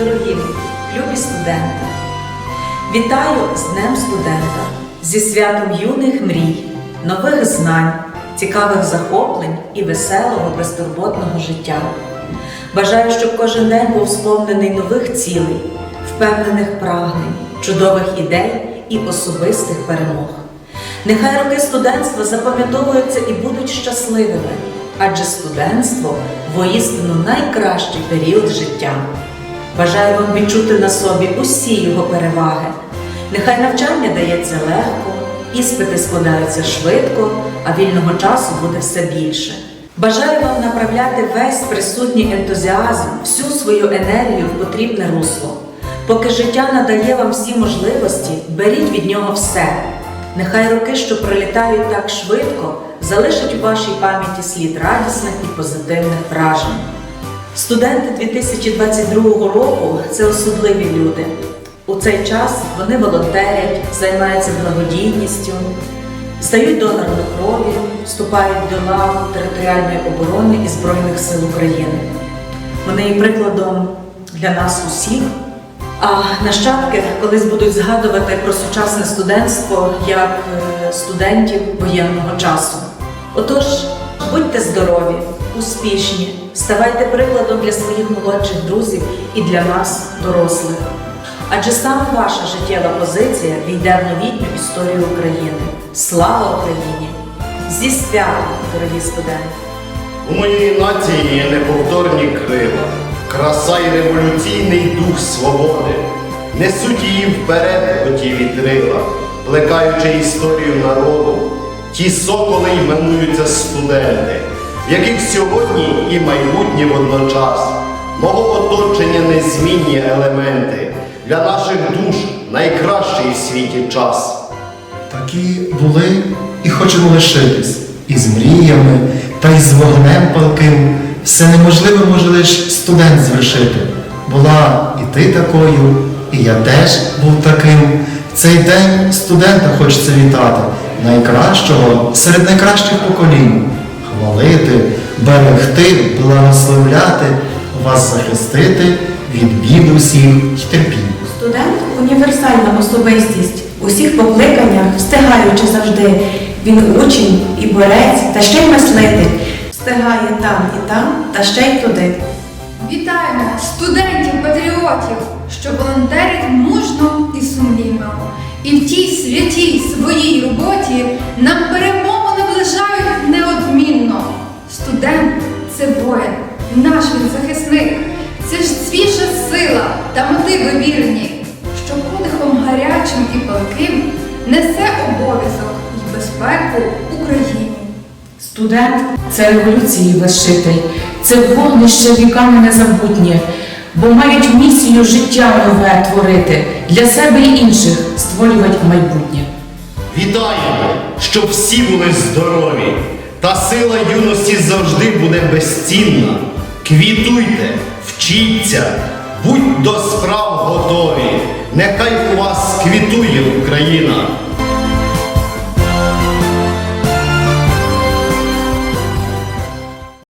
Дорогі, любі студенти, вітаю з Днем студента, зі святом юних мрій, нових знань, цікавих захоплень і веселого безтурботного життя. Бажаю, щоб кожен день був сповнений нових цілей, впевнених прагнень, чудових ідей і особистих перемог. Нехай роки студентства запам'ятовуються і будуть щасливими, адже студентство воістину найкращий період життя. Бажаю вам відчути на собі усі його переваги. Нехай навчання дається легко, іспити складаються швидко, а вільного часу буде все більше. Бажаю вам направляти весь присутній ентузіазм, всю свою енергію в потрібне русло. Поки життя надає вам всі можливості, беріть від нього все. Нехай роки, що пролітають так швидко, залишать у вашій пам'яті слід радісних і позитивних вражень. Студенти 2022 року це особливі люди. У цей час вони волонтерять, займаються благодійністю, стають донорами крові, вступають до лав територіальної оборони і Збройних сил України. Вони є прикладом для нас усіх. А нащадки колись будуть згадувати про сучасне студентство як е, студентів воєнного часу. Отож, будьте здорові, успішні, ставайте прикладом для своїх молодших друзів і для нас, дорослих. Адже саме ваша життєва позиція війде в новітню історію України. Слава Україні! Зі святом, дорогі студенти! У моєї нації є неповторні крила, краса й революційний дух свободи. Несуть її вперед оті вітрила, плекаючи історію народу. Ті соколи іменуються студенти, яких сьогодні і майбутнє водночас. Мого оточення незмінні елементи, для наших душ найкращий в світі час. Такі були і хочемо лишитись, і з мріями, та й з вогнем палким. Все неможливе може лиш студент звершити. Була і ти такою, і я теж був таким. В цей день студента хочеться вітати, найкращого серед найкращих поколінь. Хвалити, берегти, благословляти, вас захистити від бід усіх й терпінь. Студент універсальна особистість, у всіх покликаннях, встигаючи завжди. Він учень і борець, та ще й мислитель. Встигає там і там, та ще й туди. Вітаємо студентів-патріотів, що волонтерять мужно і сумлінно. І в тій святій своїй роботі нам перемогу це воїн, наш він захисник, це ж свіжа сила та мотиви вірні, що подихом гарячим і палким несе обов'язок і безпеку Україні. Студент це революції вершитель, це вогнище віками незабутнє, бо мають місію життя нове творити, для себе і інших створювати майбутнє. Вітаємо, щоб всі були здорові, та сила юності завжди буде безцінна. Квітуйте, вчіться, будь до справ готові. Нехай у вас квітує Україна.